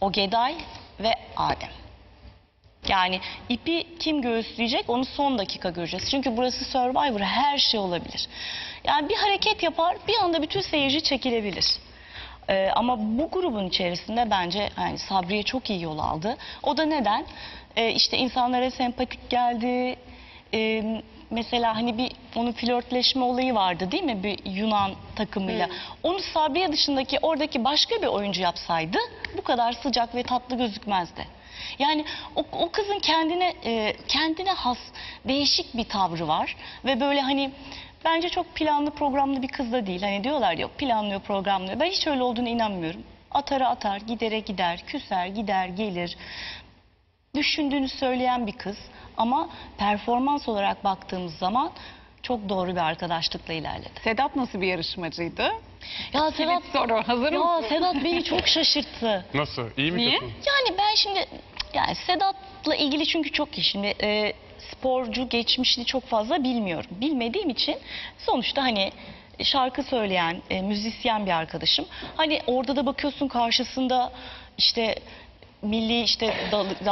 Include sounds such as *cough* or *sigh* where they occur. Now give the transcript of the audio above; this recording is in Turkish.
Ogeday ve Adem. Yani ipi kim göğüsleyecek onu son dakika göreceğiz. Çünkü burası Survivor her şey olabilir. Yani bir hareket yapar bir anda bütün seyirci çekilebilir. Ee, ama bu grubun içerisinde bence yani Sabriye çok iyi yol aldı. O da neden? Ee, işte insanlara sempatik geldi. Ee, mesela hani bir onun flörtleşme olayı vardı değil mi bir Yunan takımıyla. Onu Sabriye dışındaki oradaki başka bir oyuncu yapsaydı bu kadar sıcak ve tatlı gözükmezdi. Yani o, o kızın kendine e, kendine has değişik bir tavrı var ve böyle hani bence çok planlı programlı bir kız da değil. Hani diyorlar yok planlıyor programlıyor. Ben hiç öyle olduğunu inanmıyorum. Atara atar, gidere gider, küser, gider, gelir. Düşündüğünü söyleyen bir kız ama performans olarak baktığımız zaman çok doğru bir arkadaşlıkla ilerledi. Sedat nasıl bir yarışmacıydı? Ya Kilit Sedat, soru. Hazır ya mısın? Sedat beni çok *laughs* şaşırttı. Nasıl? İyi mi Niye? kötü mü? Yani ben şimdi yani Sedat'la ilgili çünkü çok iyi. Şimdi e, sporcu geçmişini çok fazla bilmiyorum. Bilmediğim için sonuçta hani şarkı söyleyen, e, müzisyen bir arkadaşım. Hani orada da bakıyorsun karşısında işte milli işte dal-